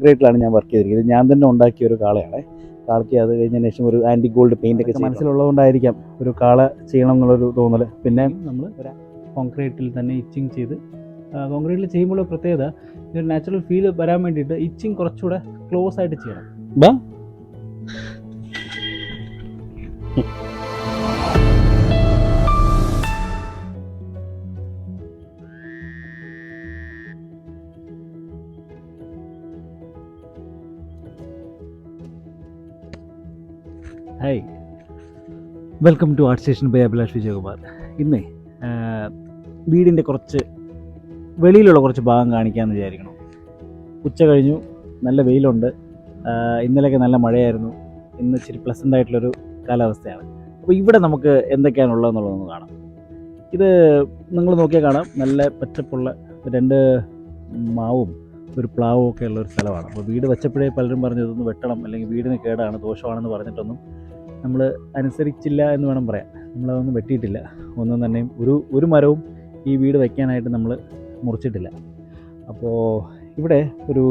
ഗ്രേറ്റിലാണ് ഞാൻ വർക്ക് ചെയ്തിരിക്കുന്നത്. ഞാൻ തന്നെ ഉണ്ടാക്കിയ ഒരു കാളയാണ്. കാളയ്ക്ക് അത് കഴിഞ്ഞതിന് ശേഷം ഒരു ആന്റി ഗോൾഡ് പെയിന്റ് ഒക്കെ മനസ്സിലുള്ളതുകൊണ്ടായിരിക്കാം ഒരു കാള ചെയ്യണം എന്നുള്ളൊരു തോന്നൽ പിന്നെ നമ്മൾ ഒരു കോൺക്രീറ്റിൽ തന്നെ ഇച്ചിങ് ചെയ്ത് കോൺക്രീറ്റിൽ ചെയ്യുമ്പോൾ പ്രത്യേകത ഒരു നാച്ചുറൽ ഫീൽ വരാൻ വേണ്ടിയിട്ട് ഇച്ചിങ് കുറച്ചുകൂടെ ക്ലോസ് ആയിട്ട് ചെയ്യണം. Hi welcome to art station by Abhilash Vijayakumar ഇന്നേ വീടിന്റെ കുറച്ച് വെളിയിലുള്ള കുറച്ച് ഭാഗം കാണിക്കാമെന്ന് വിചാരിക്കണം ഉച്ച കഴിഞ്ഞു നല്ല വെയിലുണ്ട്. ഇന്നലെയൊക്കെ നല്ല മഴയായിരുന്നു. ഇന്ന് ഇച്ചിരി പ്ലസന്റ് ആയിട്ടുള്ളൊരു കാലാവസ്ഥയാണ്. അപ്പോൾ ഇവിടെ നമുക്ക് എന്തൊക്കെയാണ് ഉള്ളതെന്നുള്ളതൊന്ന് കാണാം. ഇത് നിങ്ങൾ നോക്കിയാൽ കാണാം. നല്ല പച്ചപ്പുള്ള രണ്ട് മാവും ഒരു പ്ലാവും ഒക്കെ ഉള്ള ഒരു സ്ഥലമാണ്. അപ്പോൾ വീട് വെച്ചപ്പോഴേ പലരും പറഞ്ഞു ഇതൊന്ന് വെട്ടണം അല്ലെങ്കിൽ വീടിന് കേടാണ് ദോഷമാണെന്ന് പറഞ്ഞിട്ടൊന്നും നമ്മൾ അനുസരിച്ചില്ല എന്ന് വേണം പറയാൻ. നമ്മളതൊന്നും വെട്ടിയിട്ടില്ല. ഒന്നും തന്നെ ഒരു ഒരു മരവും ഈ വീട് വയ്ക്കാനായിട്ട് നമ്മൾ മുറിച്ചിട്ടില്ല. അപ്പോൾ ഇവിടെ ഒരു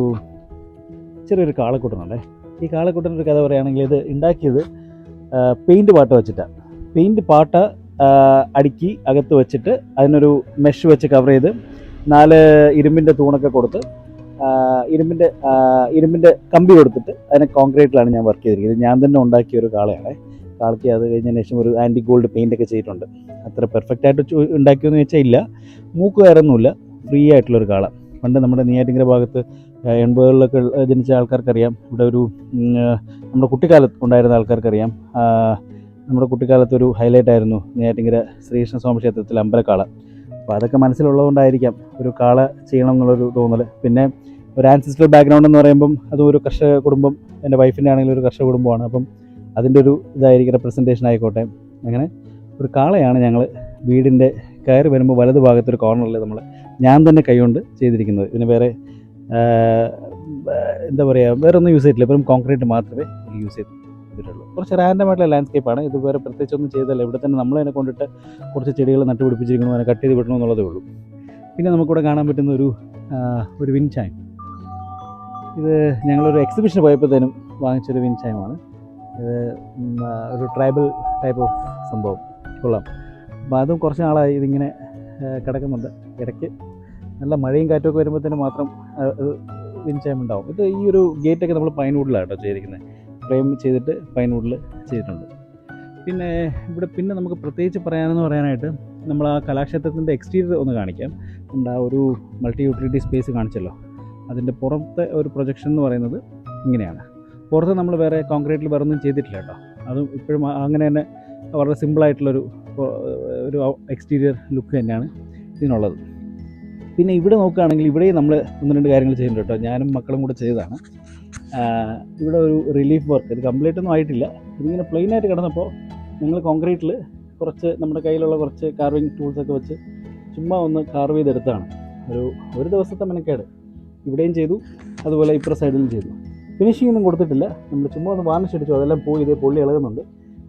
ചെറിയൊരു കാളക്കൂട്ടനുണ്ടേ ഈ കാളക്കൂട്ടന്റെ ഒരു കഥ പറയുകയാണെങ്കിൽ ഇത് ഉണ്ടാക്കിയത് പെയിന്റ് പാട്ട വെച്ചിട്ടാണ് പെയിന്റ് പാട്ട അടുക്കി അകത്ത് വെച്ചിട്ട് അതിനൊരു മെഷ് വെച്ച് കവർ ചെയ്ത് നാല് ഇരുമ്പിന്റെ തൂണൊക്കെ കൊടുത്ത് ഇരുമ്പിന്റെ ഇരുമ്പിന്റെ കമ്പി കൊടുത്തിട്ട് അതിനെ കോൺക്രീറ്റിലാണ് ഞാൻ വർക്ക് ചെയ്തിരിക്കുന്നത്. ഞാൻ തന്നെ ഉണ്ടാക്കിയ ഒരു കാളയാണ്. കാളയ്ക്ക് അത് കഴിഞ്ഞതിന് ശേഷം ഒരു ആന്റി ഗോൾഡ് പെയിന്റ് ഒക്കെ ചെയ്തിട്ടുണ്ട്. അത്ര പെർഫെക്റ്റ് ആയിട്ട് ഉണ്ടാക്കിയെന്ന് വെച്ചാൽ ഇല്ല. മൂക്ക് കയറൊന്നുമില്ല ഫ്രീ ആയിട്ടുള്ളൊരു കാള. പണ്ട് നമ്മുടെ നെയ്യാറ്റിങ്കര ഭാഗത്ത് എൺപതുകളിലൊക്കെ ജനിച്ച ആൾക്കാർക്കറിയാം. ഇവിടെ ഒരു നമ്മുടെ കുട്ടിക്കാലത്ത് ഉണ്ടായിരുന്ന ആൾക്കാർക്കറിയാം. നമ്മുടെ കുട്ടിക്കാലത്ത് ഒരു ഹൈലൈറ്റ് ആയിരുന്നു നെയ്യാറ്റിങ്കര ശ്രീകൃഷ്ണ സ്വാമി ക്ഷേത്രത്തിലെ അമ്പലക്കാള. അപ്പോൾ അതൊക്കെ മനസ്സിലുള്ളതുകൊണ്ടായിരിക്കാം ഒരു കാള ചെയ്യണം എന്നുള്ളൊരു തോന്നൽ പിന്നെ ഒരു ആൻസിസ്റ്റർ ബാക്ക്ഗ്രൗണ്ട് എന്ന് പറയുമ്പം അതും ഒരു കർഷക കുടുംബം എന്റെ വൈഫിന്റെ ആണെങ്കിലും ഒരു കർഷക കുടുംബമാണ്. അപ്പം അതിന്റെ ഒരു ഇതായിരിക്കും റെപ്രസെന്റേഷൻ ആയിക്കോട്ടെ. അങ്ങനെ ഒരു കാളയാണ് ഞങ്ങൾ വീടിന്റെ കയറി വരുമ്പോൾ വലത് ഭാഗത്തൊരു കോർണറിൽ നമ്മൾ ഞാൻ തന്നെ കൈകൊണ്ട് ചെയ്തിരിക്കുന്നത്. ഇതിന് വേറെ എന്താ പറയുക വേറെ ഒന്നും യൂസ് ചെയ്തിട്ടില്ല. വെറും കോൺക്രീറ്റ് മാത്രമേ യൂസ് ചെയ്തിട്ടുള്ളൂ കുറച്ച് റാൻഡം ആയിട്ടുള്ള ലാൻഡ്സ്കേപ്പാണ് ഇത് വേറെ പ്രത്യേകിച്ചൊന്നും ചെയ്തല്ല ഇവിടെ തന്നെ നമ്മൾ അതിനെ കൊണ്ടിട്ട് കുറച്ച് ചെടികൾ നട്ടുപിടിപ്പിച്ചിരിക്കണം അതിനെ കട്ട് ചെയ്ത് വിടണം എന്നുള്ളതേ ഉള്ളൂ. പിന്നെ നമുക്കിവിടെ കാണാൻ പറ്റുന്ന ഒരു ഒരു വിൻ ചായം ഇത് ഞങ്ങളൊരു എക്സിബിഷൻ പോയപ്പോഴത്തേനും വാങ്ങിച്ചൊരു വിൻ ചായമാണ് ഇത് ഒരു ട്രൈബൽ ടൈപ്പ് ഓഫ് സംഭവം. കൊള്ളാം. അപ്പോൾ അതും കുറച്ച് നാളായി ഇതിങ്ങനെ കിടക്കുന്നുണ്ട്. ഇടയ്ക്ക് നല്ല മഴയും കാറ്റുമൊക്കെ വരുമ്പോഴത്തേനും മാത്രം വിൻചായം ഉണ്ടാവും. ഇത് ഈ ഒരു ഗേറ്റൊക്കെ നമ്മൾ പൈൻവുഡിലാണ് കേട്ടോ ചെയ്തിരിക്കുന്നത് ഫ്രെയിം ചെയ്തിട്ട് പൈൻവുഡിൽ ചെയ്തിട്ടുണ്ട്. പിന്നെ ഇവിടെ പിന്നെ നമുക്ക് പ്രത്യേകിച്ച് പറയാനെന്ന് പറയാനായിട്ട് നമ്മൾ ആ കലാക്ഷേത്രത്തിന്റെ എക്സ്റ്റീരിയർ ഒന്ന് കാണിക്കാം. നമ്മുടെ ആ ഒരു മൾട്ടി യൂട്ടിലിറ്റി സ്പേസ് കാണിച്ചല്ലോ. അതിന്റെ പുറത്തെ ഒരു പ്രൊജക്ഷൻ എന്ന് പറയുന്നത് ഇങ്ങനെയാണ്. പുറത്ത് നമ്മൾ വേറെ കോൺക്രീറ്റിൽ വേറെ ഒന്നും ചെയ്തിട്ടില്ല കേട്ടോ. അതും ഇപ്പോഴും അങ്ങനെ തന്നെ വളരെ സിമ്പിളായിട്ടുള്ളൊരു ഒരു എക്സ്റ്റീരിയർ ലുക്ക് തന്നെയാണ് ഇതിനുള്ളത്. പിന്നെ ഇവിടെ നോക്കുകയാണെങ്കിൽ ഇവിടെയും നമ്മൾ ഒന്ന് രണ്ട് കാര്യങ്ങൾ ചെയ്യുന്നുണ്ട് കേട്ടോ. ഞാനും മക്കളും കൂടെ ചെയ്തതാണ്. ഇവിടെ ഒരു റിലീഫ് വർക്ക് ഇത് കംപ്ലീറ്റ് ഒന്നും ആയിട്ടില്ല. ഇതിങ്ങനെ പ്ലെയിൻ ആയിട്ട് കിടന്നപ്പോൾ ഞങ്ങൾ കോൺക്രീറ്റിൽ കുറച്ച് നമ്മുടെ കയ്യിലുള്ള കുറച്ച് കാർവിങ് ടൂൾസൊക്കെ വെച്ച് ചുമ്മാ ഒന്ന് കാർവ് ചെയ്തെടുത്താണ് ഒരു ഒരു ദിവസത്തെ മെനക്കേട്. ഇവിടെയും ചെയ്തു അതുപോലെ ഇപ്പുറ സൈഡിലും ചെയ്തു. ഫിനിഷിംഗ് ഒന്നും കൊടുത്തിട്ടില്ല. നമ്മൾ ചുമ്മാ ഒന്ന് വാർണിഷ് അടിച്ചു അതെല്ലാം പോയി ഇതേ പൊള്ളി ഇളകുന്നുണ്ട്.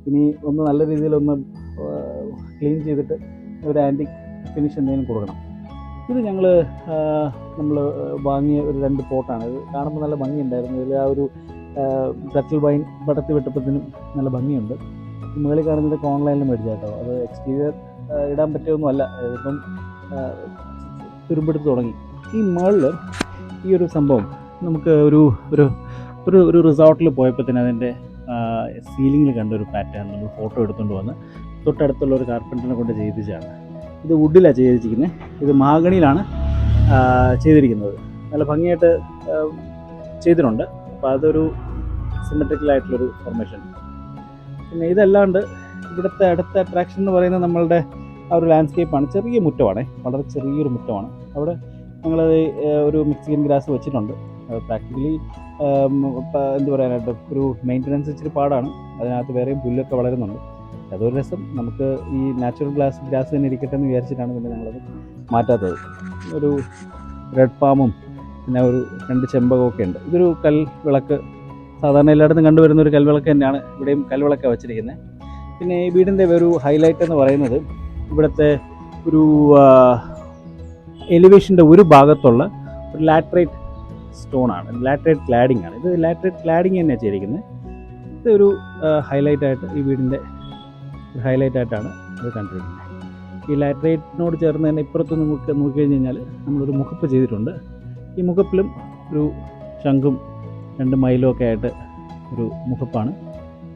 ഇനി ഒന്ന് നല്ല രീതിയിലൊന്ന് ക്ലീൻ ചെയ്തിട്ട് ഒരു ആന്റിക് ഫിനിഷ് എന്തെങ്കിലും കൊടുക്കണം. ഇത് ഞങ്ങൾ നമ്മൾ വാങ്ങിയ ഒരു രണ്ട് പോട്ടാണ്. ഇത് കാണുമ്പോൾ നല്ല ഭംഗിയുണ്ടായിരുന്നു. ഇതിൽ ആ ഒരു ടച്ചൽ വൈൻ പടത്തി വെട്ടപ്പത്തിനും നല്ല ഭംഗിയുണ്ട്. മുകളിൽ കാണുന്നത് ഓൺലൈനിൽ മേടിച്ചാട്ടോ അത് എക്സ്റ്റീരിയർ ഇടാൻ പറ്റിയൊന്നും അല്ല ഇപ്പം തുരുമ്പെടുത്ത് തുടങ്ങി. ഈ മുകളിൽ ഈ ഒരു സംഭവം നമുക്ക് ഒരു ഒരു ഒരു ഒരു റിസോർട്ടിൽ പോയപ്പോൾ തന്നെ അതിന്റെ സീലിങ്ങിൽ കണ്ട ഒരു പാറ്റേൺ നമ്മൾ ഫോട്ടോ എടുത്തുകൊണ്ട് വന്ന് തൊട്ടടുത്തുള്ള ഒരു കാർപ്പന്ററിനെ കൊണ്ട് ചെയ്യിപ്പിച്ചാണ് ഇത് വുഡിലാണ് ചെയ്തിരിക്കുന്നത്. ഇത് മാഗണിയിലാണ് ചെയ്തിരിക്കുന്നത്. നല്ല ഭംഗിയായിട്ട് ചെയ്തിട്ടുണ്ട്. അപ്പോൾ അതൊരു സിമെട്രിക്കലായിട്ടുള്ളൊരു ഫോർമേഷൻ പിന്നെ ഇതല്ലാണ്ട് ഇവിടുത്തെ അടുത്ത അട്രാക്ഷൻ എന്ന് പറയുന്നത് നമ്മളുടെ ആ ഒരു ലാൻഡ്സ്കേപ്പാണ് ചെറിയ മുറ്റമാണ്. വളരെ ചെറിയൊരു മുറ്റമാണ്. അവിടെ ഞങ്ങളത് ഒരു മെക്സിക്കൻ ഗ്രാസ് വെച്ചിട്ടുണ്ട്. പ്രാക്ടിക്കലി എന്ത് പറയാനായിട്ട് ഒരു മെയിന്റനൻസ് ഇച്ചിരി പാടാണ്. അതിനകത്ത് വേറെയും പുല്ലൊക്കെ വളരുന്നുണ്ട്. അതൊരു രസം. നമുക്ക് ഈ നാച്ചുറൽ ഗ്ലാസ് ഗ്രാസ് തന്നെ ഇരിക്കട്ടെ എന്ന് വിചാരിച്ചിട്ടാണ് പിന്നെ ഞങ്ങളത് മാറ്റാത്തത്. ഒരു റെഡ് പാമും പിന്നെ ഒരു രണ്ട് ചെമ്പകമൊക്കെ ഉണ്ട്. ഇതൊരു കൽ വിളക്ക് സാധാരണ എല്ലായിടത്തും കണ്ടുവരുന്ന ഒരു കൽവിളക്ക് തന്നെയാണ്. ഇവിടെയും കൽവിളക്കാണ് വെച്ചിരിക്കുന്നത്. പിന്നെ ഈ വീടിന്റെ ഒരു ഹൈലൈറ്റ് എന്ന് പറയുന്നത് ഇവിടുത്തെ ഒരു എലിവേഷന്റെ ഒരു ഭാഗത്തുള്ള ഒരു ലാട്രേറ്റ് സ്റ്റോൺ ആണ്. ലാറ്ററേറ്റ് ക്ലാഡിംഗ് ആണ്. ഇത് ലാട്രേറ്റ് ക്ലാഡിംഗ് തന്നെയാണ് ചെയ്തിരിക്കുന്നത്. ഇതൊരു ഹൈലൈറ്റ് ആയിട്ട് ഈ വീടിന്റെ ഹൈലൈറ്റ് ആയിട്ടാണ് അത് കണ്ടിരിക്കുന്നത്. ഈ ലാറ്ററേറ്റിനോട് ചേർന്ന് തന്നെ ഇപ്പുറത്ത് നമുക്ക് നോക്കിക്കഴിഞ്ഞ് കഴിഞ്ഞാൽ നമ്മളൊരു മുഖപ്പ് ചെയ്തിട്ടുണ്ട്. ഈ മുഖപ്പിലും ഒരു ശംഖും രണ്ട് മൈലും ഒക്കെ ആയിട്ട് ഒരു മുഖപ്പാണ്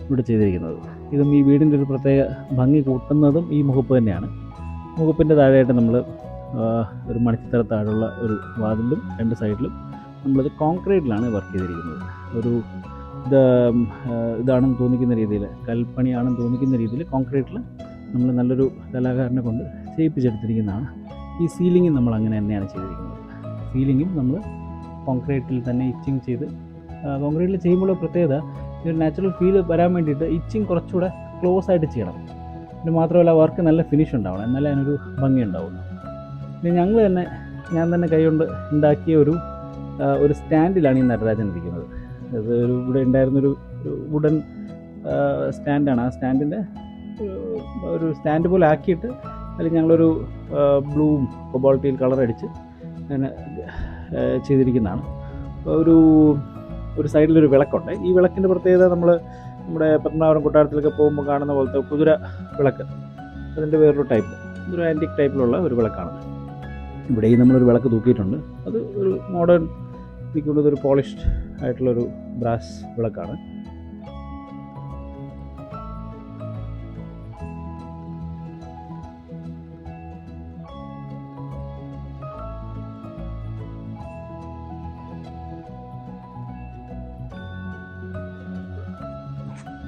ഇവിടെ ചെയ്തിരിക്കുന്നത്. ഇതും ഈ വീടിന്റെ ഒരു പ്രത്യേക ഭംഗി കൂട്ടുന്നതും ഈ മുഖപ്പ് തന്നെയാണ്. മുഖപ്പിന്റെ താഴെയായിട്ട് നമ്മൾ ഒരു മണിച്ചിത്ര താഴെയുള്ള ഒരു വാതിലും രണ്ട് സൈഡിലും നമ്മളത് കോൺക്രീറ്റിലാണ് വർക്ക് ചെയ്തിരിക്കുന്നത്. ഒരു ഇത് ഇതാണെന്ന് തോന്നിക്കുന്ന രീതിയിൽ കൽപ്പണിയാണെന്ന് തോന്നിക്കുന്ന രീതിയിൽ കോൺക്രീറ്റിൽ നമ്മൾ നല്ലൊരു കലാകാരനെ കൊണ്ട് ചെയ്യിപ്പിച്ചെടുത്തിരിക്കുന്നതാണ്. ഈ സീലിംഗും നമ്മൾ അങ്ങനെ തന്നെയാണ് ചെയ്തിരിക്കുന്നത്. സീലിങ്ങും നമ്മൾ കോൺക്രീറ്റിൽ തന്നെ ഇച്ചിങ് ചെയ്ത് കോൺക്രീറ്റിൽ ചെയ്യുമ്പോൾ പ്രത്യേകത ഈ ഒരു നാച്ചുറൽ ഫീൽ വരാൻ വേണ്ടിയിട്ട് ഇച്ചിങ് കുറച്ചുകൂടെ ക്ലോസ് ആയിട്ട് ചെയ്യണം. പിന്നെ മാത്രമല്ല വർക്ക് നല്ല ഫിനിഷ് ഉണ്ടാവണം. എന്നാലേ അതിനൊരു ഭംഗി ഉണ്ടാവുള്ളൂ. പിന്നെ ഞങ്ങൾ തന്നെ ഞാൻ തന്നെ കൈകൊണ്ട് ഉണ്ടാക്കിയ ഒരു ഒരു സ്റ്റാൻഡിലാണ് ഈ നടരാജൻ ഇരിക്കുന്നത്. അത് ഒരു ഇവിടെ ഉണ്ടായിരുന്നൊരു വുഡൻ സ്റ്റാൻഡാണ് ആ സ്റ്റാൻഡിന്റെ ഒരു സ്റ്റാൻഡ് പോലെ ആക്കിയിട്ട് അതിൽ ഞങ്ങളൊരു ബ്ലൂവും കൊബോൾട്ടിയിൽ കളർ അടിച്ച് അങ്ങനെ ചെയ്തിരിക്കുന്നതാണ്. ഒരു ഒരു സൈഡിലൊരു വിളക്കുണ്ട്. ഈ വിളക്കിന്റെ പ്രത്യേകത നമ്മൾ നമ്മുടെ പത്മനാഭപുരം കൊട്ടാരത്തിലൊക്കെ പോകുമ്പോൾ കാണുന്ന പോലത്തെ കുതിര വിളക്ക്. അതിന്റെ വേറൊരു ടൈപ്പ് ഒരു ആന്റിക് ടൈപ്പിലുള്ള ഒരു വിളക്കാണ്. ഇവിടെയും നമ്മളൊരു വിളക്ക് തൂക്കിയിട്ടുണ്ട്. അത് ഒരു മോഡേൺ എനിക്കുള്ളത് ഒരു പോളിഷ്ഡ് ആയിട്ടുള്ളൊരു ബ്രാസ് വിളക്കാണ്.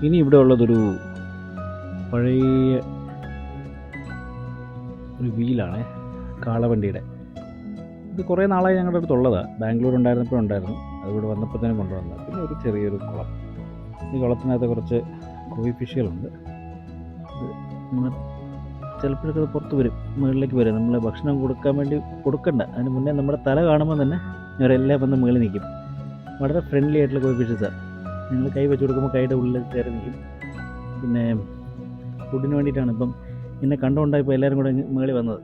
ഇനി ഇവിടെ ഉള്ളതൊരു പഴയ ഒരു വീലാണ് കാളവണ്ടിയുടെ. ഇത് കുറേ നാളായി ഞങ്ങളുടെ അടുത്തുള്ളതാണ് ബാംഗ്ലൂർ ഉണ്ടായിരുന്നപ്പോൾ ഉണ്ടായിരുന്നു. അത് ഇവിടെ വന്നപ്പോൾ തന്നെ കൊണ്ടുവന്നത്. പിന്നെ ഒരു ചെറിയൊരു കുളം. ഈ കുളത്തിനകത്ത് കുറച്ച് കോഴി ഫിഷുകളുണ്ട് നമ്മൾ ചിലപ്പോഴൊക്കെ അത് പുറത്ത് വരും. മുകളിലേക്ക് വരും. നമ്മൾ ഭക്ഷണം കൊടുക്കാൻ വേണ്ടി കൊടുക്കണ്ട. അതിന് മുന്നേ നമ്മുടെ തല കാണുമ്പോൾ തന്നെ ഇവരെല്ലാം വന്ന് മുകളിൽ നിൽക്കും. വളരെ ഫ്രണ്ട്ലി ആയിട്ടുള്ള കോഴി ഫിഷസാണ് നിങ്ങൾ കൈ വെച്ച് കൊടുക്കുമ്പോൾ കൈയുടെ ഉള്ളിൽ കയറി നിൽക്കും. പിന്നെ ഫുഡിന് വേണ്ടിയിട്ടാണ് ഇപ്പം എന്നെ കണ്ടുകൊണ്ടാണ് ഇപ്പോൾ എല്ലാവരും കൂടെ മുകളിൽ വന്നത്.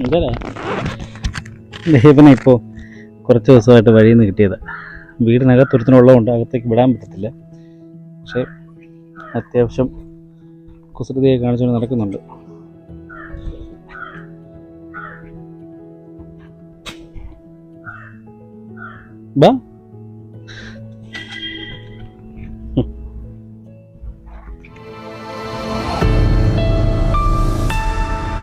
ഇതല്ലേ? ദേവനെ ഇപ്പോൾ കുറച്ച് ദിവസമായിട്ട് വഴിയിൽ നിന്ന് കിട്ടിയത്. വീടിനകത്ത് ഒരുത്തിനുള്ളതുകൊണ്ട് അകത്തേക്ക് വിടാൻ പറ്റത്തില്ല. പക്ഷേ അത്യാവശ്യം കുസൃതിയെ കാണിച്ചുകൊണ്ട് നടക്കുന്നുണ്ട്. ബാ.